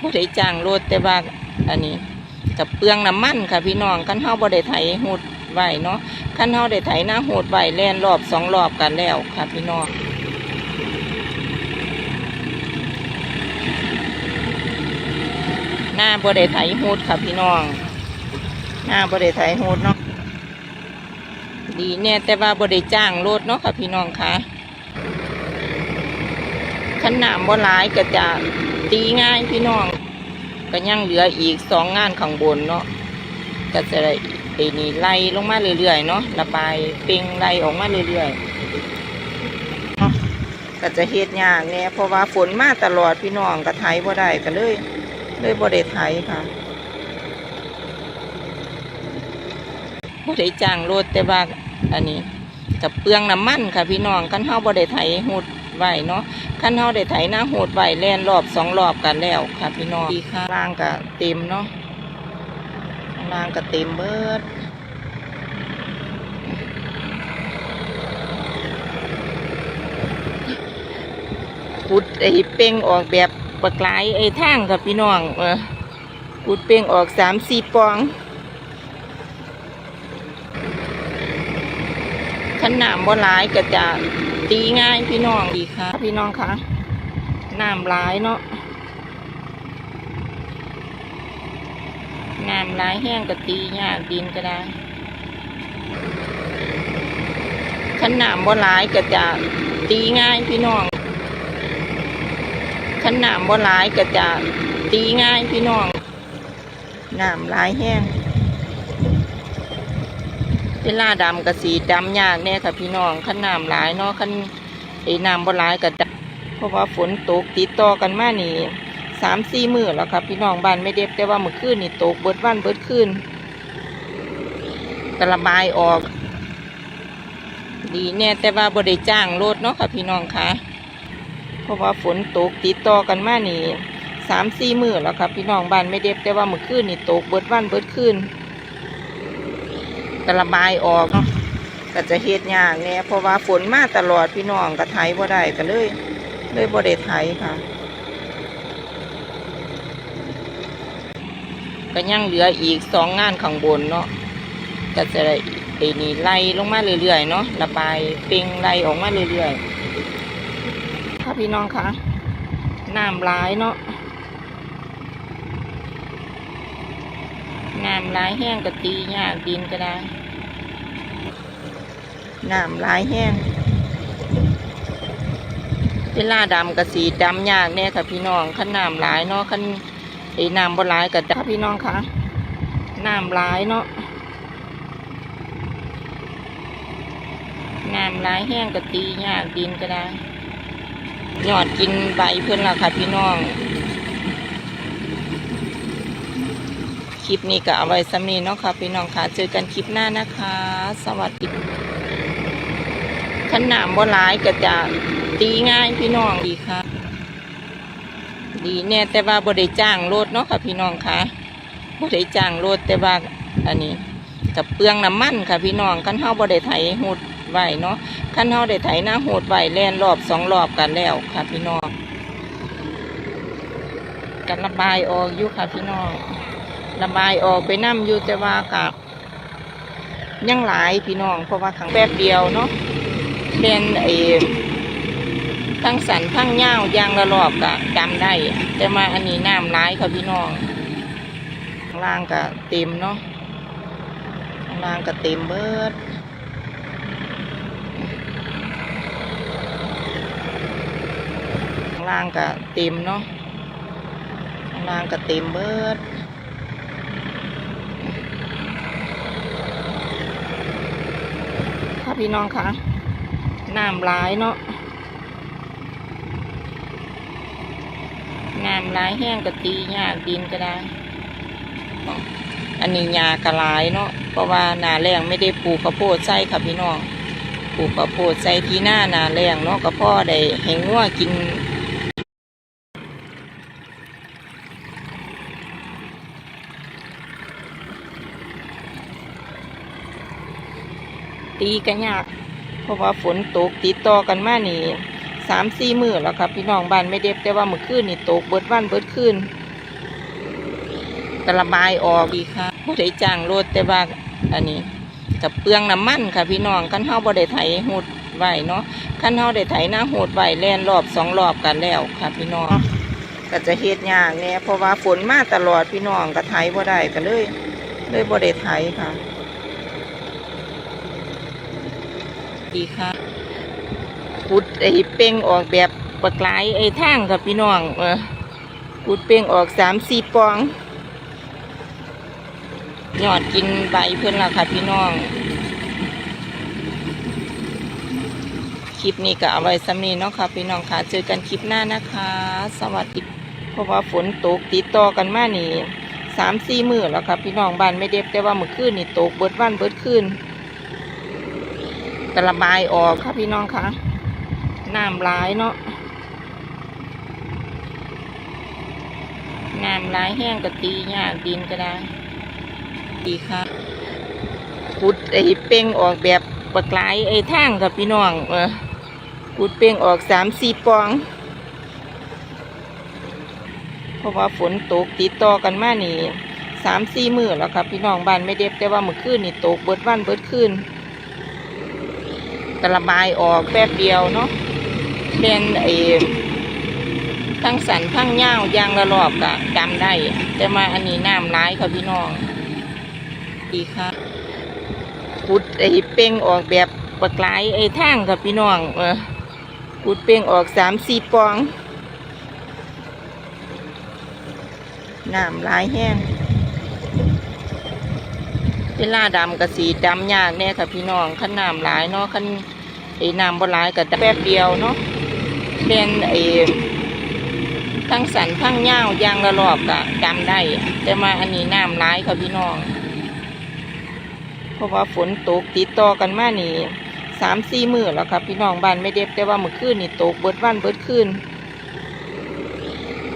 บ่ได้จ้างรถแต่ว่าอันนี้กับเปลืองน้ำมันค่ะพี่น้องคันเฮาบ่ได้ไถหูดไหวเนาะคันเฮาได้ไถหน้าหูดไหวแล่นรอบสองรอบกันแล้วค่ะพี่น้องหน้าบ่ได้ไถหูดค่ะพี่น้องหน้าบ่ได้ไถหูดเนาะดีแน่แต่ว่าบ่ได้จ้างรถเนาะค่ะพี่น้องค่ะขั้นน้ำบ่หลายก็จะ ตีง่ายพี่น้อง ก็ยังเหลืออีกสองงานข้างบนเนาะก็จะได้ไอ้นี่ไล่ลงมาเรื่อยๆเนาะระบายเป่งไล่ออกมาเรื่อยๆก็จะเฮ็ดยากแน่เพราะว่าฝนมาตลอดพี่น้องก็ไถบ่ได้ก็เลย เลยบ่ได้ไถค่ะบ่ได้จ้างรถแต่ว่าอันนี้กับเปลืองน้ำมันค่ะพี่น้องคันเฮาบ่ได้ไถหุด ไว้เนาะขั้นเฮาได้ไถหน้าโหดไหวแล่นรอบสองรอบกันแล้วค่ะพี่น้องดีค่ะล่างก็เต็มเนาะข้างล่างก็เต็มเบิดขุดไอ้เป้งออกแบบปลากลายไอ้ทางค่ะพี่น้องเออขุดเป้งออกสามสี่ปองขันหนามบ่หลายก็จะ ตีง่ายพี่น้องดีค่ะ พี่น้องค่ะน้ำร้ายเนาะน้ำร้ายแห้งก็ตียากดินก็ได้ขันน้ำบ่หลายก็จะตีง่ายพี่น้องขันน้ำบ่หลายก็จะตีง่ายพี่น้องน้ำร้ายแห้ง เวลาดำกระสีดำยากแน่ค่ะพี่น้องขั้นน้ำหลายเนาะขั้นไอ้น้ำบ่หลายก็ดำเพราะว่าฝนตกติดต่อกันมานี่สามสี่มือแล้วครับพี่น้องบ้านไม่เด็บแต่ว่าเมื่อคืนนี่ตกเบิดวันเบิดคืนกระบายออก ดีแน่แต่ว่าบ่ได้จ้างรถเนาะค่ะพี่น้องค่ะเพราะว่าฝนตกติดต่อกันมานี่สามสี่มือแล้วครับพี่น้องบ้านไม่เด็บแต่ว่าเมื่อคืนนี่ตกเบิดวันเบิดคืน ก็ระบายออกเนาะก็จะเฮ็ดยากแน่เพราะว่าฝนมาตลอดพี่น้องก็ไถบ่ได้ก็เลยเลยบ่ได้ไถค่ะก็ยังเหลืออีกสองงานข้างบนเนาะก็จะได้ไอ้นี่ไล่ลงมาเรื่อยๆเนาะระบายเป่งไล่ออกมาเรื่อยๆค่ะพี่น้องคะน้ำร้ายเนาะ น้ำร้ายแห้งก็ตียากดินก็ได้ น้ำลายแห้ง เวลาดำกะสีดำยากแน่ค่ะพี่น้องขันน้ำลายเนาะขันไอ้น้ำบ่ลายกับค่ะพี่น้องคะน้ำลายเนาะน้ำลายแห้งก็ตียากดินก็ได้ยอดกินใบเพื่อนละค่ะพี่น้อง คลิปนี้ก็เอาไว้สำนีเนาะค่ะพี่น้องค่ะ เจอกันคลิปหน้านะคะ สวัสดีขันหนามบ่หลายก็จะตีง่ายพี่น้องดีค่ะ ดีแน่แต่ว่าบ่ได้จ้างรถเนาะค่ะพี่น้องค่ะบ่ได้จ้างรถแต่ว่าอันนี้กับเปลืองน้ำมันค่ะพี่น้องคันเฮาบ่ได้ไถหูดไหวเนาะคันเฮาได้ไถหน้าหูดไหวแล่นรอบสองรอบกันแล้วค่ะพี่น้องกันระบายออกอยู่ค่ะพี่น้อง ระบายออกไปน้ำอยู่แต่ว่ากับยังหลายพี่น้องเพราะว่าขังแป๊บเดียวเนาะเล่นไอ้ทั้งสันทั้งเง่ายางละรอบกะจำได้ แต่มาอันนี้น้ำร้ายค่ะพี่น้องข้างล่างกะเต็มเนาะข้างล่างกะเต็มเบิดข้างล่างกะเต็มเนาะข้างล่างกะเต็มเบิด ค่ะ พี่น้องคะน้ำร้ายเนาะน้ำร้ายแห้งกะตียาดินก็ได้ อันนี้ยากระลายเนาะเพราะว่านาแรงไม่ได้ปลูกข้าวโพดใส่ค่ะพี่น้องปลูกข้าวโพดใส่ที่หน้านาแรงเนาะก็พ่อได้เห็นงัวกิน ตีกันยาก เพราะว่าฝนตกติดต่อกันมานี่สามสี่มือแล้วครับ พี่น้องบ้านไม่เด็บแต่ว่าเมื่อคืนนี่ตกเบิดวันเบิดคืนกระบายออกดีค่ะบ่ได้จ้างรถแต่ว่าอันนี้กับเปลืองน้ำมันค่ะพี่น้องคันเฮาบ่ได้ไถหูดไหวเนาะคันเฮาได้ไถหน้าหูดไหวแล่นรอบสองรอบกันแล้วค่ะพี่น้องก็จะเฮ็ดยากแน่เพราะว่าฝนมาตลอดพี่น้องก็ไถบ่ได้ก็เลยเลยบ่ได้ไถค่ะ ดีค่ะขุดไอ้เป้งออกแบบปลากลายไอ้ทางค่ะพี่น้องเออขุดเป้งออกสามสี่ปองยอดกินใบเพื่อนละค่ะพี่น้องคลิปนี้ก็เอาไว้สำนีเนาะค่ะพี่น้องค่ะเจอกันคลิปหน้านะคะ สวัสดีเพราะว่าฝนตกติดต่อกันมานี่สามสี่มือแล้วค่ะพี่น้องบ้านไม่เด็บแต่ว่าเมื่อคืนนี่ตกเบิดวันเบิดคืน กระบายออกค่ะพี่น้องค่ะน้ำร้ายเนาะน้ำร้ายแห้งก็ตียากดินก็ได้ดีค่ะขุดไอ้เป้งออกแบบปลากลายไอ้ทางกับพี่น้องเออขุดเป้งออกสามสี่ปอง เพราะว่าฝนตกติดต่อกันมานี่สามสี่มือแล้วค่ะพี่น้องบ้านไม่เด็บแต่ว่าเมื่อคืนนี่ตกเบิดวันเบิดคืน กระบายออกแป๊บเดียวเนาะเป็นไอ้ทั้งสันทั้งเง่าวยางละรอบกะจำได้ แต่มาอันนี้น้ำร้ายค่ะพี่น้องดีค่ะขุดไอ้เป้งออกแบบปลากลายไอ้ทางค่ะพี่น้องเออขุดเป้งออกสามสี่ปองน้ำลายแห้ง เวลาดำกับสีดำยากแน่ค่ะพี่น้องขั้นน้ำหลายเนาะขั้นไอ้น้ำบ่หลายกับแป๊บเดียวเนาะเป็นไอ้ทั้งสันทั้งเง่าวยางละรอบกะจำได้ แต่มาอันนี้น้ำหลายค่ะพี่น้อง เพราะว่าฝนตกติดต่อกันมานี่สามสี่มือแล้วค่ะพี่น้องบ้านไม่เด็บแต่ว่าเมื่อคืนนี่ตกเบิดวันเบิดคืน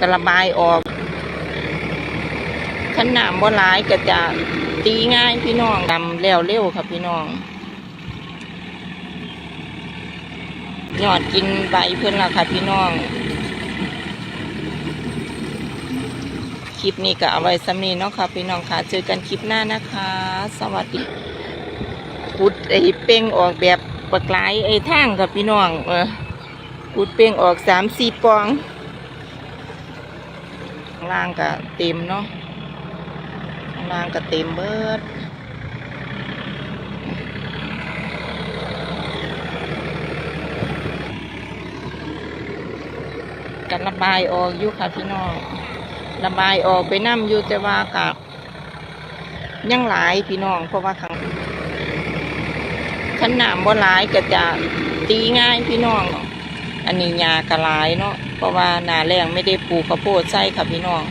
กระบายออกขันน้ำบ่หลายก็จะ ตีง่ายพี่น้องดำแล้วเร็วครับพี่น้องยอดกินใบเพื่อนละค่ะพี่น้อง คลิปนี้ก็เอาไว้สำนีเนาะค่ะพี่น้องค่ะ เจอกันคลิปหน้านะคะ สวัสดีขุดไอ้เป้งออกแบบปลากลายไอ้ทางค่ะพี่น้อง เออขุดเป้งออกสามสี่ปองข้างล่างก็เต็มเนาะ ข้างก็เต็มเบิดกันระบายออกอยู่ค่ะพี่น้องระบายออกไปน้ำอยู่แต่ว่ากับยังหลายพี่น้องเพราะว่าขังขันน้ำบ่หลายก็จะตีง่ายพี่น้อง อันนี้ยากระลายเนาะเพราะว่านาแรงไม่ได้ปลูกข้าวโพดใส่ค่ะพี่น้อง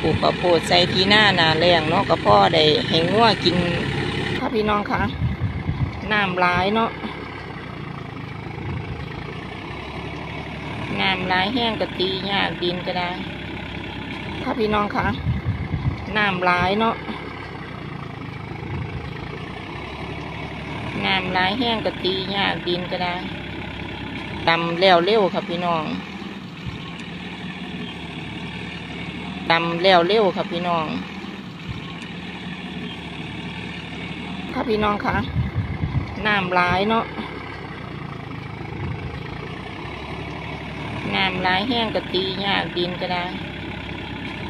ปลูกข้าวโพดใส่ที่หน้านาแรงเนาะก็พ่อได้เห็นงัวกินค่ะพี่น้องคะน้ำร้ายเนาะน้ำร้ายแห้งก็ตียากดินก็ได้ค่ะพี่น้องคะน้ำร้ายเนาะน้ำร้ายแห้งก็ตียากดินก็ได้ดำแล้วเร็วค่ะพี่น้อง ดำแล้วเร็วค่ะพี่น้อง ค่ะพี่น้องคะน้ำร้ายเนาะน้ำร้ายแห้งก็ตียากดินก็ได้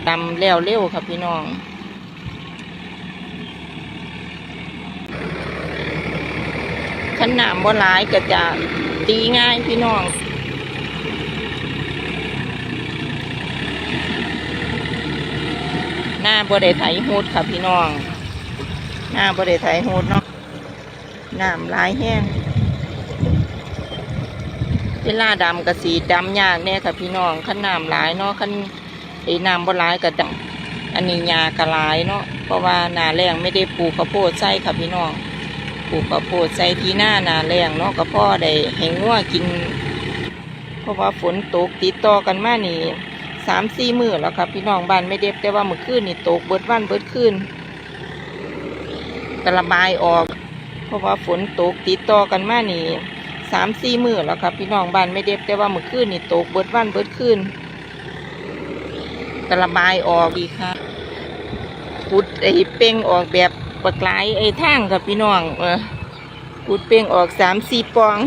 ดำแล้วเร็วค่ะพี่น้องขนน้ำบ่หลายก็จะตีง่ายพี่น้อง หน้าบริไถฮูดค่ะพี่น้อง หน้าบริไถฮูดเนาะน้ำลายแห้งเวลาดำกับสีดำยากแน่ค่ะพี่น้องขั้นน้ำลายเนาะขั้นไอ้น้ำบ่ลายกับดำอันนี้ยากระลายเนาะเพราะว่านาแรงไม่ได้ปลูกข้าวโพดใส่ค่ะพี่น้องปลูกข้าวโพดใส่ที่หน้านาแรงเนาะก็พ่อได้เห็นงัวกิน เพราะว่าฝนตกติดต่อกันมานี่ สามสี่มือแล้วครับพี่น้องบ้านไม่เด็บแต่ว่าเมื่อคืนนี่ตกเบิดวันเบิดคืนกระบายออก เพราะว่าฝนตกติดต่อกันมานี่สามสี่มือแล้วครับพี่น้องบ้านไม่เด็บแต่ว่าเมื่อคืนนี่ตกเบิดวันเบิดคืนกระบายออกดีค่ะขุดไอ้เป้งออกแบบปลากลายไอ้ทางค่ะพี่น้องเออขุดเป้งออกสามสี่ปอง